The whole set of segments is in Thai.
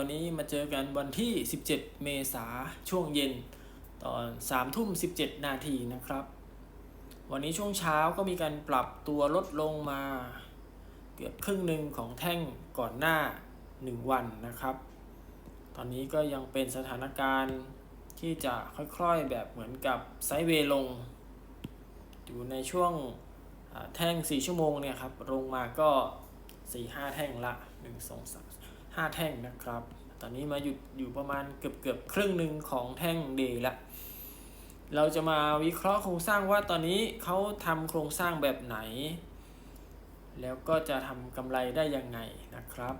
วันนี้มาเจอกันวันที่ 17 เมษาช่วงเย็นตอน3ทุ่ม 17 นาทีนะครับ วันนี้ช่วงเช้าก็มีการปรับตัวลดลงมา เกือบครึ่งหนึ่งของแท่งก่อนหน้า 1 วันนะครับ ตอนนี้ก็ยังเป็นสถานการณ์ที่จะค่อยๆแบบเหมือนกับไซด์เวย์ลง อยู่ในช่วงแท่ง 4 ชั่วโมงเนี่ยครับลงมาก็ 4-5 แท่งละ 1 2 3 5 แท่งนะครับ ตอนนี้มาหยุดอยู่ประมาณเกือบเกือบครึ่งหนึ่งของแท่งเดย์ละ เราจะมาวิเคราะห์โครงสร้างว่าตอนนี้เขาทำโครงสร้างแบบไหน แล้วก็จะทำกำไรได้ยังไงนะครับ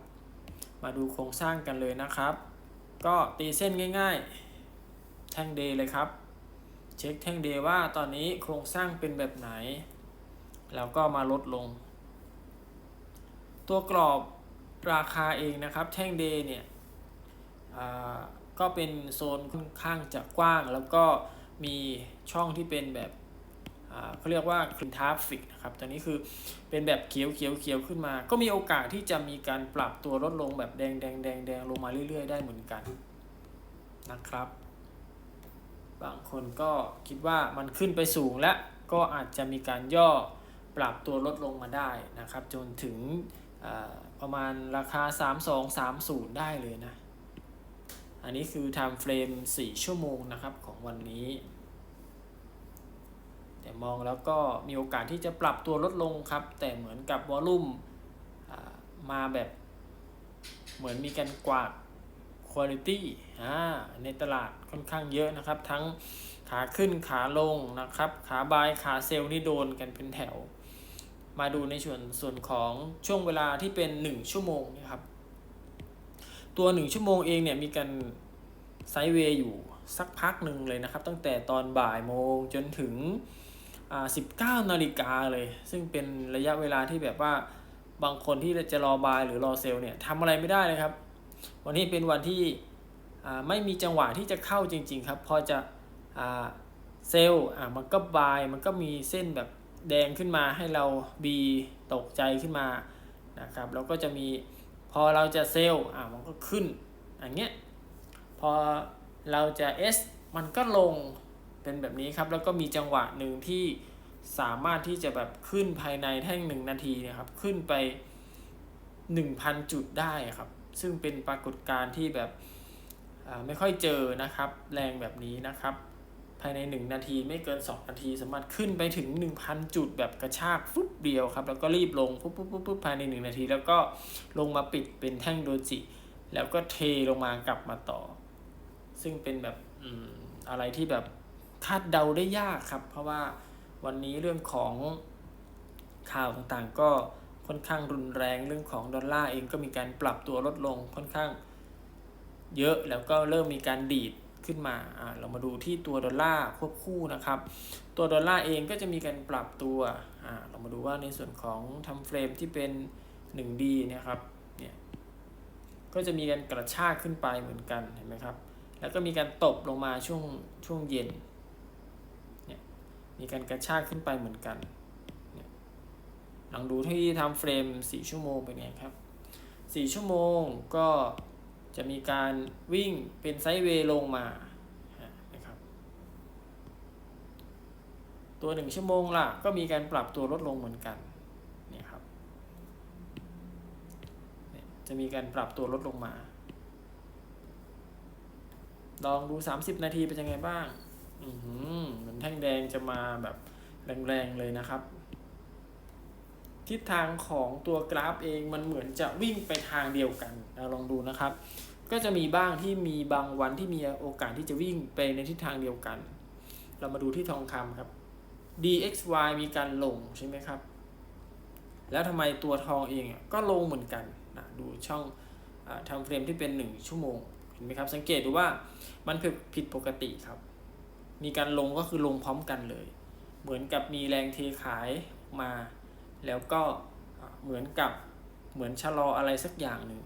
มาดูโครงสร้างกันเลยนะครับ ก็ตีเส้นง่าย ๆ แท่งเดย์เลยครับ เช็คแท่งเดย์ว่าตอนนี้โครงสร้างเป็นแบบไหน แล้วก็มาลดลง ตัวกรอบ ราคาเองนะครับ แท่งเดเนี่ยก็เป็นโซนค่อนข้างจะกว้าง แล้วก็มีช่องที่เป็นแบบเขาเรียกว่าคลินทาฟิกนะครับตอนนี้คือเป็นแบบเขียวเขียวเขียวขึ้นมา ก็มีโอกาสที่จะมีการปรับตัวลดลงแบบแดงแดงแดงแดงลงมาเรื่อย ๆ ได้เหมือนกันนะครับ บางคนก็คิดว่ามันขึ้นไปสูงแล้วก็อาจจะมีการย่อปรับตัวลดลงมาได้นะครับ จนถึง ประมาณราคา 3230 ได้เลยนะ อันนี้คือ time frame 4 ชั่วโมงนะครับของวันนี้ แต่มองแล้วก็มีโอกาสที่จะปรับตัวลดลงครับ แต่เหมือนกับวอลลุ่มมาแบบเหมือนมีการกวาด Quality อ่าในตลาดค่อนข้างเยอะนะครับ ทั้งขาขึ้นขาลงนะครับ ขาบายขาเซลล์นี่โดนกันเป็นแถว มาดูในส่วนส่วนของช่วงเวลาที่เป็น 1 ชั่วโมงนะครับ ตัว 1 ชั่วโมงเองเนี่ยมีการไซด์เวย์อยู่สักพักหนึ่งเลยนะครับ ตั้งแต่ตอนบ่ายโมงจนถึง19นาฬิกาเลย ซึ่งเป็นระยะเวลาที่แบบว่าบางคนที่จะรอบายหรือรอเซลล์เนี่ยทำอะไรไม่ได้เลยครับ วันนี้เป็นวันที่ไม่มีจังหวะที่จะเข้าจริง ๆ ครับ พอจะเซลล์อ่ามันก็บายมันก็มีเส้นแบบ แดงขึ้นมาให้เราบีตกใจขึ้นมานะครับแล้วก็จะมีพอเราจะเซลล์อ่ามันก็ขึ้นอย่างเงี้ยพอเราจะ S มันก็ลงเป็นแบบนี้ครับ แล้วก็มีจังหวะหนึ่งที่สามารถที่จะแบบขึ้นภายในแท่งหนึ่งนาทีนะครับ ขึ้นไป 1,000 จุดได้ครับ ซึ่งเป็นปรากฏการณ์ที่แบบไม่ค่อยเจอนะครับ แรงแบบนี้นะครับ ภายใน 1 นาทีไม่เกิน 2 นาที สามารถขึ้นไปถึง 1,000 จุดแบบกระชากฟุบเดียวครับ แล้วก็รีบลงปุ๊บปุ๊บปุ๊บปุ๊บภายใน 1 นาที แล้วก็ลงมาปิดเป็นแท่งโดจิ แล้วก็เทลงมากลับมาต่อ ซึ่งเป็นแบบอืมอะไรที่แบบคาดเดาได้ยากครับ เพราะว่าวันนี้เรื่องของข่าวต่างๆ ก็ค่อนข้างรุนแรงเรื่องของดอลลาร์เองก็มีการปรับตัวลดลงค่อนข้างเยอะแล้วก็เริ่มมีการดีด ขึ้นมาอ่าเรามาดูที่ตัวดอลลาร์ควบคู่นะครับ ตัวดอลลาร์เองก็จะมีการปรับตัวอ่าเรามาดูว่าในส่วนของทำเฟรมที่เป็น 1D เนี่ยครับเนี่ยก็จะมีการกระชากขึ้นไปเหมือนกันเห็นไหมครับ แล้วก็มีการตบลงมาช่วงช่วงเย็นเนี่ยมีการกระชากขึ้นไปเหมือนกันเนี่ยลองดูที่ทำเฟรม 4 ชั่วโมงเป็นไงครับ 4 ชั่วโมงก็ จะมีการวิ่งเป็นไซด์เวย์ลงมานะครับ ตัว1ชั่วโมงล่ะ ก็มีการปรับตัวลดลงเหมือนกันเนี่ยครับเนี่ยจะมีการปรับตัวลดลงมา ลองดู 30 นาทีเป็นยังไงบ้าง อือหือเหมือนแท่งแดงจะมาแบบแรงๆเลยนะครับ ทิศทางของตัวกราฟเองมันเหมือนจะวิ่งไปทางเดียวกันเราลองดูนะครับ ก็จะมีบ้างที่มีบางวันที่มีโอกาสที่จะวิ่งไปในทิศทางเดียวกัน เรามาดูที่ทองคำครับ DXY มีการลงใช่ไหมครับ แล้วทำไมตัวทองเองก็ลงเหมือนกันนะดูช่องอาทำเฟรมที่เป็น 1 ชั่วโมง เห็นไหมครับ สังเกตดูว่ามันผิดผิดปกติครับ มีการลงก็คือลงพร้อมกันเลย เหมือนกับมีแรงเทขายมา แล้วก็เหมือนกับเหมือนชะลออะไรสักอย่างหนึ่ง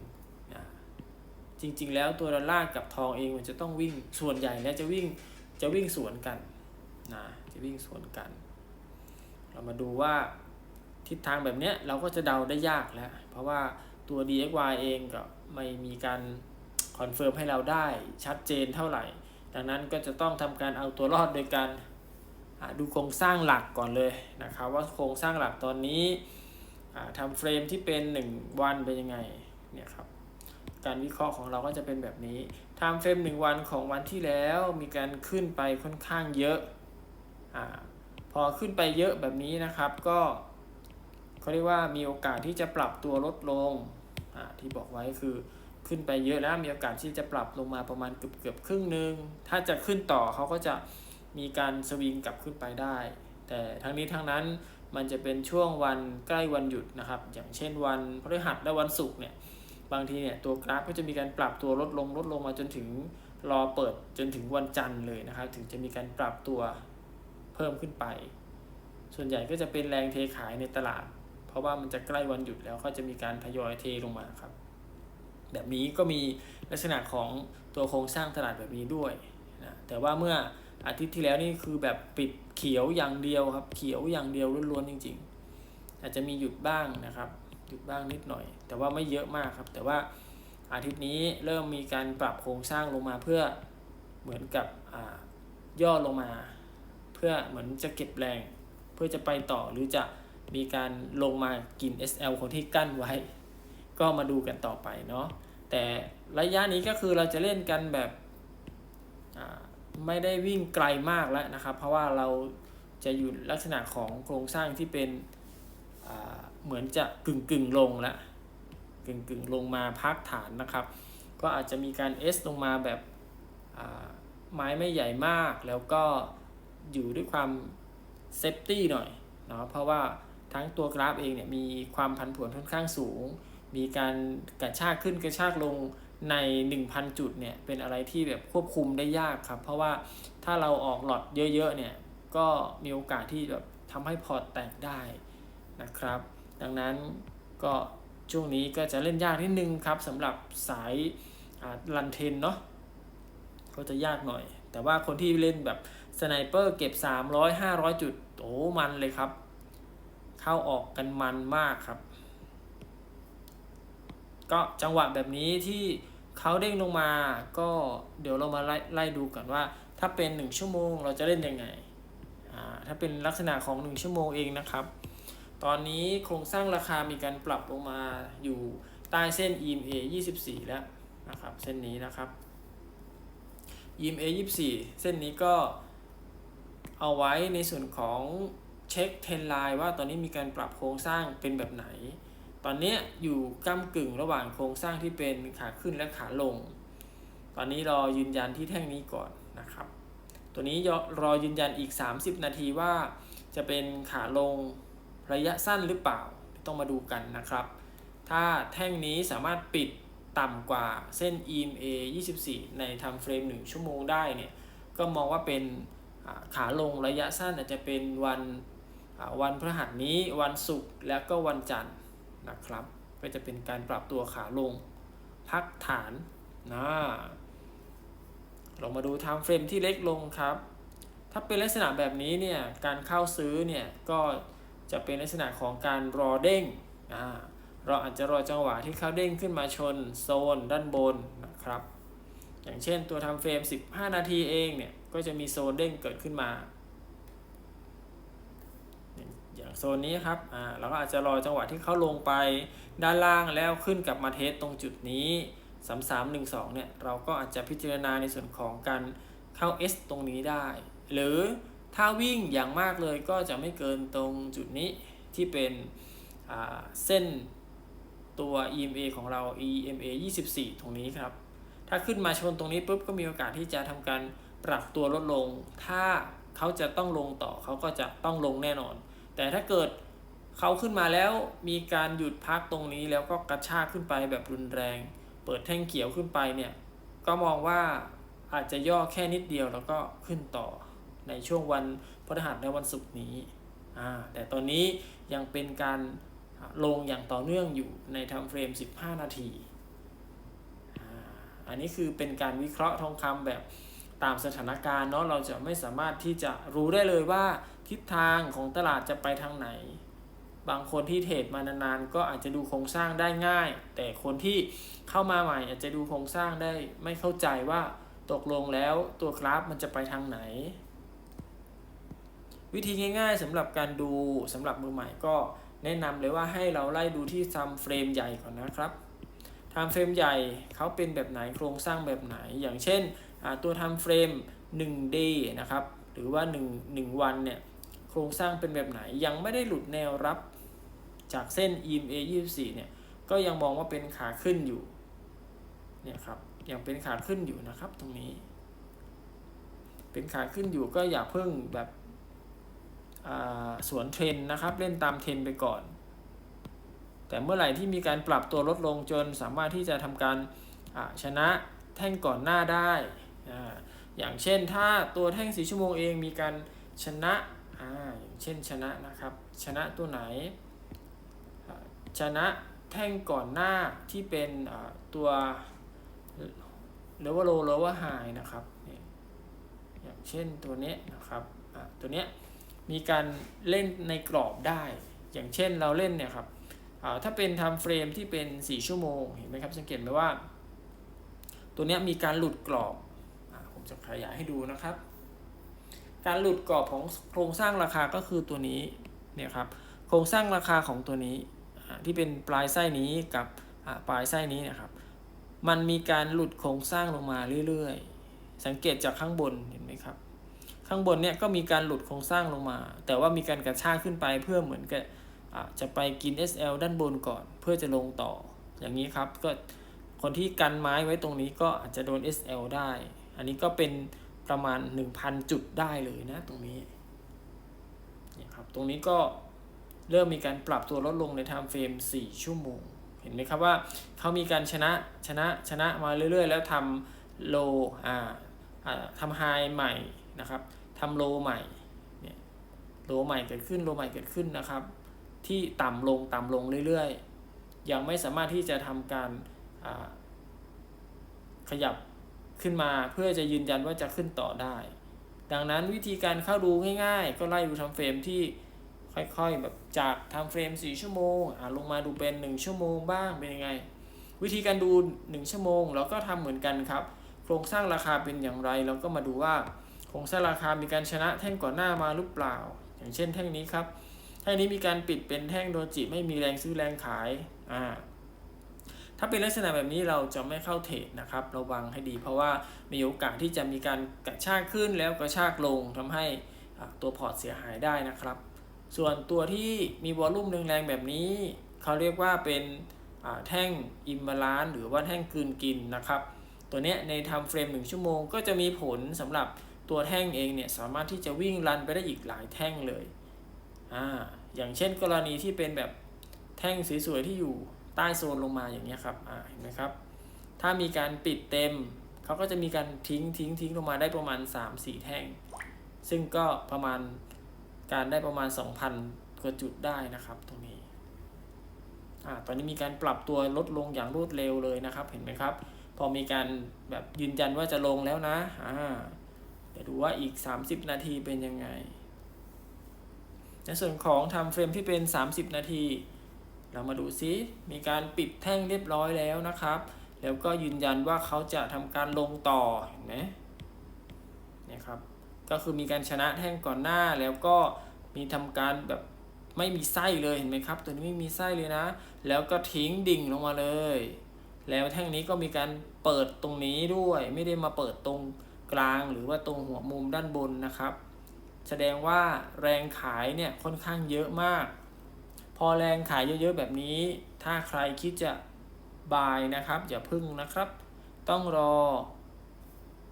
จริง ๆ แล้วตัวดอลลาร์กับทองเองมันจะต้องวิ่งส่วนใหญ่แล้วจะวิ่งจะวิ่งสวนกันนะจะวิ่งสวนกัน เรามาดูว่าทิศทางแบบเนี้ยเราก็จะเดาได้ยากแล้ว เพราะว่าตัว DXY เองก็ไม่มีการคอนเฟิร์มให้เราได้ชัดเจนเท่าไหร่ ดังนั้นก็จะต้องทำการเอาตัวรอดโดยการดูโครงสร้างหลักก่อนเลยนะครับว่าโครงสร้างหลักตอนนี้ทำเฟรมที่เป็น 1 วันเป็นยังไงเนี่ยครับ การวิเคราะห์ของเราก็จะเป็นแบบนี้ไทม์เฟรม1วันของวันที่แล้วมีการขึ้นไปค่อนข้างเยอะอาพอขึ้นไปเยอะแบบนี้นะครับก็เขาเรียกว่ามีโอกาสที่จะปรับตัวลดลงอ่าที่บอกไว้คือขึ้นไปเยอะแล้วมีโอกาสที่จะปรับลงมาประมาณเกือบเกือบครึ่งหนึ่งถ้าจะขึ้นต่อเขาก็จะมีการสวิงกลับขึ้นไปได้ แต่ทั้งนี้ทั้งนั้นมันจะเป็นช่วงวันใกล้วันหยุดนะครับ อย่างเช่นวันพฤหัสและวันศุกร์เนี่ย บางทีเนี่ยตัวกราฟก็จะมีการปรับตัวลดลงลดลงมาจนถึงรอเปิดจนถึงวันจันทร์เลยนะครับ ถึงจะมีการปรับตัวเพิ่มขึ้นไป ส่วนใหญ่ก็จะเป็นแรงเทขายในตลาด เพราะว่ามันจะใกล้วันหยุดแล้วก็จะมีการทยอยเทลงมาครับ แบบนี้ก็มีลักษณะของตัวโครงสร้างตลาดแบบนี้ด้วยนะแต่ว่าเมื่ออาทิตย์ที่แล้วนี่คือแบบปิดเขียวอย่างเดียวครับ เขียวอย่างเดียวล้วนๆจริง ๆ อาจจะมีหยุดบ้างนะครับ หยุดบ้างนิดหน่อย แต่ว่าไม่เยอะมากครับ แต่ว่าอาทิตย์นี้เริ่มมีการปรับโครงสร้างลงมาเพื่อเหมือนกับอ่าย่อลงมา เพื่อเหมือนจะเก็บแรง เพื่อจะไปต่อหรือจะมีการลงมากิน SL คนที่กั้นไว้ ก็มาดูกันต่อไปเนาะแต่ระยะนี้ก็คือเราจะเล่นกันแบบอ่าไม่ได้วิ่งไกลมากแล้วนะครับ เพราะว่าเราจะอยู่ลักษณะของโครงสร้างที่เป็นอ่า เหมือนจะกึ่งกึ่งลงแล้วกึ่งกึ่งลงมาพักฐานนะครับ ก็อาจจะมีการ S ลงมาแบบไม้ไม่ใหญ่มาก แล้วก็อยู่ด้วยความเซฟตี้หน่อยเนาะเพราะว่าทั้งตัวกราฟเองเนี่ยมีความผันผวนค่อนข้างสูง มีการกระชากขึ้นกระชากลงใน 1,000 จุดเนี่ยเป็นอะไรที่แบบควบคุมได้ยากครับ เพราะว่าถ้าเราออกหลอดเยอะๆเนี่ยก็มีโอกาสที่แบบทำให้พอร์ตแตกได้นะครับ ดังนั้นก็ช่วงนี้ก็จะเล่นยากนิดนึงครับสำหรับสายลันเทนเนาะก็จะยากหน่อย แต่ว่าคนที่เล่นแบบสไนเปอร์เก็บ 300 500 จุด โอ้มันเลยครับ เข้าออกกันมันมากครับ ก็จังหวะแบบนี้ที่เขาเด้งลงมาก็เดี๋ยวเรามาไล่ไล่ดูกันว่า ถ้าเป็น 1 ชั่วโมงเราจะเล่นยังไงอ่าถ้าเป็นลักษณะของ 1 ชั่วโมงเองนะครับ ตอนนี้โครงสร้างราคามีการปรับลงมาอยู่ใต้เส้น EMA 24 แล้วนะครับเส้นนี้นะครับ EMA 24 เส้นนี้ก็เอาไว้ในส่วนของเช็คเทรนไลน์ว่าตอนนี้มีการปรับโครงสร้างเป็นแบบไหน ตอนนี้อยู่ก้ากึ่งระหว่างโครงสร้างที่เป็นขาขึ้นและขาลง ตอนนี้รอยืนยันที่แท่งนี้ก่อนนะครับ ตัวนี้รอยืนยันอีก 30 นาทีว่าจะเป็นขาลง ระยะสั้นหรือเปล่าต้องมาดูกันนะครับ ถ้าแท่งนี้สามารถปิดต่ำกว่าเส้น EMA 24 ในทำเฟรม 1 ชั่วโมงได้เนี่ยก็มองว่าเป็นขาลงระยะสั้นอาจจะเป็นวันวันพฤหัสนี้วันศุกร์และก็วันจันทร์นะครับ ก็จะเป็นการปรับตัวขาลงพักฐานนะเรามาดูไทม์เฟรมที่เล็กลงครับ ถ้าเป็นลักษณะแบบนี้เนี่ยการเข้าซื้อเนี่ยก็ จะเป็นลักษณะของการรอเด้งอ่าเราอาจจะรอจังหวะที่เขาเด้งขึ้นมาชนโซนด้านบนนะครับ อย่างเช่นตัวทำเฟรม 15 นาทีเองเนี่ย ก็จะมีโซนเด้งเกิดขึ้นมา อย่างโซนนี้ครับอ่าเราก็อาจจะรอจังหวะที่เขาลงไปด้านล่างแล้วขึ้นกลับมาเทสตรงจุดนี้ 3312 เนี่ย เราก็อาจจะพิจารณาในส่วนของการเข้า S ตรงนี้ได้ หรือ ถ้าวิ่งอย่างมากเลยก็จะไม่เกินตรงจุดนี้ที่เป็นเส้นตัว EMA ของเรา EMA 24 ตรงนี้ครับ ถ้าขึ้นมาชนตรงนี้ปุ๊บก็มีโอกาสที่จะทำการปรับตัวลดลง ถ้าเขาจะต้องลงต่อเขาก็จะต้องลงแน่นอน แต่ถ้าเกิดเขาขึ้นมาแล้วมีการหยุดพักตรงนี้แล้วก็กระชากขึ้นไปแบบรุนแรง เปิดแท่งเขียวขึ้นไปเนี่ย ก็มองว่าอาจจะย่อแค่นิดเดียวแล้วก็ขึ้นต่อ ในช่วงวันพฤหัสและวันศุกร์นี้แต่ตอนนี้ยังเป็นการลงอย่างต่อเนื่องอยู่ในทำเฟรม 15 นาที อันนี้คือเป็นการวิเคราะห์ทองคำแบบตามสถานการณ์เนาะเราจะไม่สามารถที่จะรู้ได้เลยว่าทิศทางของตลาดจะไปทางไหน บางคนที่เทรดมานานๆ ก็อาจจะดูโครงสร้างได้ง่าย แต่คนที่เข้ามาใหม่อาจจะดูโครงสร้างได้ไม่เข้าใจว่าตกลงแล้วตัวกราฟมันจะไปทางไหน วิธีง่ายๆสำหรับการดูสำหรับมือใหม่ก็แนะนำเลยว่าให้เราไล่ดูที่ทำเฟรมใหญ่ก่อนนะครับทำเฟรมใหญ่เขาเป็นแบบไหนโครงสร้างแบบไหน อย่างเช่นตัวทำเฟรม 1D นะครับ หรือว่า 1 1 วันเนี่ย โครงสร้างเป็นแบบไหนยังไม่ได้หลุดแนวรับจากเส้น EMA 24 เนี่ย ก็ยังมองว่าเป็นขาขึ้นอยู่ เนี่ยครับ ยังเป็นขาขึ้นอยู่นะครับตรงนี้ เป็นขาขึ้นอยู่ก็อย่าเพิ่งแบบ สวนเทรนนะครับเล่นตามเทรนไปก่อน แต่เมื่อไหร่ที่มีการปรับตัวลดลงจนสามารถที่จะทำการชนะแท่งก่อนหน้าได้ออย่างเช่นถ้าตัวแท่งสีชั่วโมงเองมีการชนะออย่างเช่นชนะนะครับชนะตัวไหน ชนะแท่งก่อนหน้าที่เป็นตัว lower low lower high นะครับอย่างเช่นตัวนี้นะครับตัวเนี้ย มีการเล่นในกรอบได้ อย่างเช่นเราเล่นเนี่ยครับถ้าเป็น time frame ที่เป็น 4 ชั่วโมงเห็นไหมครับสังเกตไหมว่า ตัวนี้มีการหลุดกรอบอผมจะขยายให้ดูนะครับ การหลุดกรอบของโครงสร้างราคาก็คือตัวนี้เนี่ยครับโครงสร้างราคาของตัวนี้ที่เป็นปลายไส้นี้กับปลายไส้นี้นะครับ มันมีการหลุดโครงสร้างลงมาเรื่อยๆ สังเกตจากข้างบนเห็นไหมครับ ข้างบนเนี่ยก็มีการหลุดโครงสร้างลงมา แต่ว่ามีการกระชากขึ้นไปเพื่อเหมือนกับจะไปกิน SL ด้านบนก่อนเพื่อจะลงต่อ อย่างนี้ครับก็คนที่กันไม้ไว้ตรงนี้ก็อาจจะโดน SL ได้ อันนี้ก็เป็นประมาณ 1,000 จุดได้เลยนะตรงนี้นี่ครับตรงนี้ก็เริ่มมีการปรับตัวลดลงใน time frame 4ชั่วโมง เห็นไหมครับว่าเขามีการชนะชนะชนะมาเรื่อยๆ แล้วทำโลอ่าอ่าทำไฮใหม่นะครับ ทำโลใหม่เนี่ยโลใหม่เกิดขึ้นโลใหม่เกิดขึ้นนะครับ ที่ต่ำลงต่ำลงเรื่อยๆ ยังไม่สามารถที่จะทำการขยับขึ้นมาเพื่อจะยืนยันว่าจะขึ้นต่อได้ ดังนั้นวิธีการเข้าดูง่ายๆ ก็ไล่ดูทำเฟรมที่ค่อยๆแบบจากทำเฟรม 4 ชั่วโมงอ่าลงมาดูเป็น 1 ชั่วโมงบ้างเป็นยังไง วิธีการดู 1 ชั่วโมงเราก็ทำเหมือนกันครับ โครงสร้างราคาเป็นอย่างไรเราก็มาดูว่า โครงสร้างราคามีการชนะแท่งก่อนหน้ามาหรือเปล่า อย่างเช่นแท่งนี้ครับ แท่งนี้มีการปิดเป็นแท่งโดจิไม่มีแรงซื้อแรงขายอ่าถ้าเป็นลักษณะแบบนี้เราจะไม่เข้าเทรดนะครับระวังให้ดีเพราะว่ามีโอกาสที่จะมีการกระชากขึ้นแล้วกระชากลงทำให้ตัวพอร์ตเสียหายได้นะครับ ส่วนตัวที่มีวอลลุ่มแรงๆแบบนี้ เขาเรียกว่าเป็นแท่งอิมบาลานหรือว่าแท่งกลืนกินนะครับ ตัวเนี้ยในทำเฟรม 1 ชั่วโมงก็จะมีผลสำหรับ ตัวแท่งเองเนี่ยสามารถที่จะวิ่งรันไปได้อีกหลายแท่งเลยอ่าอย่างเช่นกรณีที่เป็นแบบแท่งสวยๆที่อยู่ใต้โซนลงมาอย่างเงี้ยครับอ่าเห็นไหมครับ ถ้ามีการปิดเต็มเขาก็จะมีการทิ้งทิ้งทิ้งลงมาได้ประมาณ 3-4 แท่ง ซึ่งก็ประมาณการได้ประมาณ 2,000กว่าจุดได้นะครับตรงนี้อ่าตอนนี้มีการปรับตัวลดลงอย่างรวดเร็วเลยนะครับ เห็นไหมครับ พอมีการแบบยืนยันว่าจะลงแล้วนะอ่า เดี๋ยวดูว่าอีก 30 นาทีเป็นยังไง ในส่วนของทำเฟรมที่เป็น 30 นาที เรามาดูซิ มีการปิดแท่งเรียบร้อยแล้วนะครับ แล้วก็ยืนยันว่าเขาจะทำการลงต่อ เห็นไหมเนี่ยครับ ก็คือมีการชนะแท่งก่อนหน้าแล้วก็มีทำการแบบไม่มีไส้เลยเห็นไหมครับ ตัวนี้ไม่มีไส้เลยนะ แล้วก็ทิ้งดิ่งลงมาเลย แล้วแท่งนี้ก็มีการเปิดตรงนี้ด้วย ไม่ได้มาเปิดตรง กลางหรือว่าตรงหัวมุมด้านบนนะครับ แสดงว่าแรงขายเนี่ยค่อนข้างเยอะมาก พอแรงขายเยอะๆแบบนี้ ถ้าใครคิดจะบายนะครับ อย่าพึ่งนะครับ ต้องรอ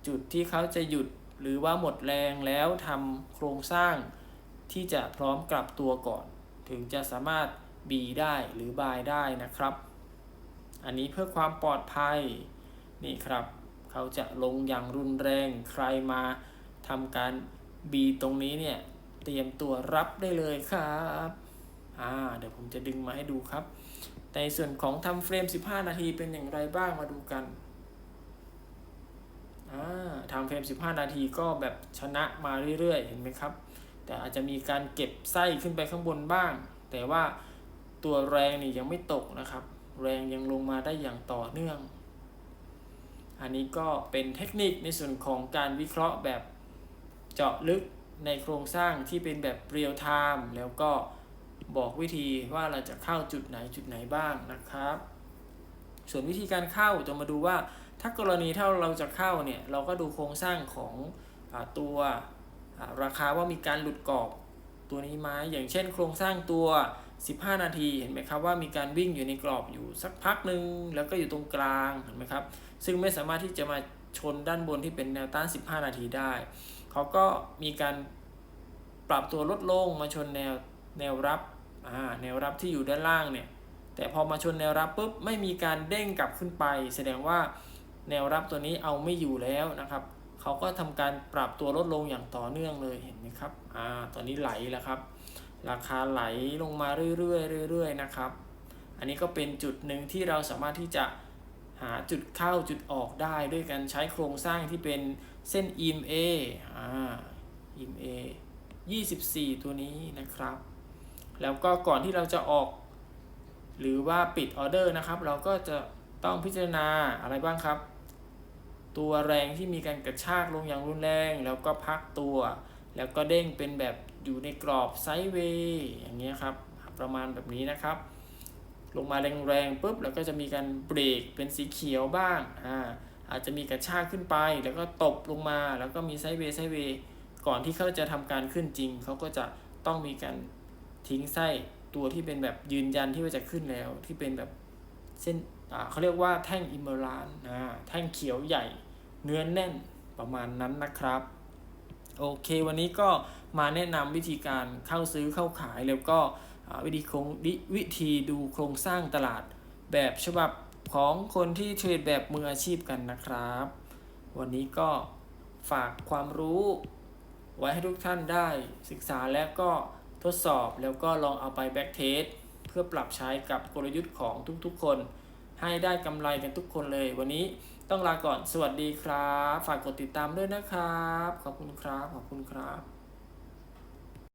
จุดที่เขาจะหยุดหรือว่าหมดแรงแล้วทำโครงสร้างที่จะพร้อมกลับตัวก่อน ถึงจะสามารถบีได้หรือบายได้นะครับ อันนี้เพื่อความปลอดภัยนี่ครับ เขาจะลงอย่างรุนแรงใครมาทำการบีตรงนี้เนี่ย เตรียมตัวรับได้เลยครับอ่าเดี๋ยวผมจะดึงมาให้ดูครับในส่วนของทำเฟรม 15 นาทีเป็นอย่างไรบ้างมาดูกันอ่าทำเฟรม 15 นาทีก็แบบชนะมาเรื่อยๆ เห็นไหมครับ แต่อาจจะมีการเก็บไส้ขึ้นไปข้างบนบ้าง แต่ว่าตัวแรงนี่ยังไม่ตกนะครับ แรงยังลงมาได้อย่างต่อเนื่อง อันนี้ก็เป็นเทคนิคในส่วนของการวิเคราะห์แบบเจาะลึกในโครงสร้างที่เป็นแบบเรียลไทม์แล้วก็บอกวิธีว่าเราจะเข้าจุดไหนจุดไหนบ้างนะครับ ส่วนวิธีการเข้าจะมาดูว่า ถ้ากรณีถ้าเราจะเข้าเนี่ยเราก็ดูโครงสร้างของอตัวราคาว่ามีการหลุดกรอบตัวนี้ไหมอย่างเช่น โครงสร้างตัว 15 นาทีเห็นไหมครับว่ามีการวิ่งอยู่ในกรอบอยู่สักพักหนึ่งแล้วก็อยู่ตรงกลางเห็นไหมครับซึ่งไม่สามารถที่จะมาชนด้านบนที่เป็นแนวต้าน 15 นาทีได้ เขาก็มีการปรับตัวลดลงมาชนแนวแนวรับอ่าแนวรับที่อยู่ด้านล่างเนี่ยแต่พอมาชนแนวรับปุ๊บไม่มีการเด้งกลับขึ้นไป แสดงว่าแนวรับตัวนี้เอาไม่อยู่แล้วนะครับ เขาก็ทำการปรับตัวลดลงอย่างต่อเนื่องเลยเห็นไหมครับอ่าตอนนี้ไหลแล้วครับ ราคาไหลลงมาเรื่อยๆเรื่อยๆนะครับ อันนี้ก็เป็นจุดหนึ่งที่เราสามารถที่จะหาจุดเข้าจุดออกได้ด้วยการใช้โครงสร้างที่เป็นเส้น EMA อ่า EMA 24 ตัวนี้นะครับ แล้วก็ก่อนที่เราจะออก หรือว่าปิดออเดอร์นะครับ เราก็จะต้องพิจารณาอะไรบ้างครับ ตัวแรงที่มีการกระชากลงอย่างรุนแรง แล้วก็พักตัว แล้วก็เด้งเป็นแบบอยู่ในกรอบไซด์เวย์อย่างเงี้ยครับ ประมาณแบบนี้นะครับ ลงมาแรงๆปุ๊บแล้วก็จะมีการเบรกเป็นสีเขียวบ้างอ่าอาจจะมีกระชากขึ้นไป แล้วก็ตบลงมาแล้วก็มีไซด์เวย์ไซด์เวย์ก่อนที่เขาจะทำการขึ้นจริง เขาก็จะต้องมีการทิ้งไส้ตัวที่เป็นแบบยืนยันที่ว่าจะขึ้นแล้วที่เป็นแบบเส้นอ่าเขาเรียกว่าแท่งอิมเมอรานอ่าแท่งเขียวใหญ่เนื้อแน่นประมาณนั้นนะครับ โอเค วันนี้ก็มาแนะนำวิธีการเข้าซื้อเข้าขาย แล้วก็วิธีคงวิวิธีดูโครงสร้างตลาดแบบฉบับของคนที่เทรดแบบมืออาชีพกันนะครับ วันนี้ก็ฝากความรู้ไว้ให้ทุกท่านได้ศึกษาและก็ทดสอบแล้วก็ลองเอาไปแบ็กเทสเพื่อปรับใช้กับกลยุทธ์ของทุกๆคน ให้ได้กำไรกันทุกคนเลยวันนี้ ต้องลาก่อน สวัสดีครับ ฝากกดติดตามด้วยนะครับ ขอบคุณครับ ขอบคุณครับ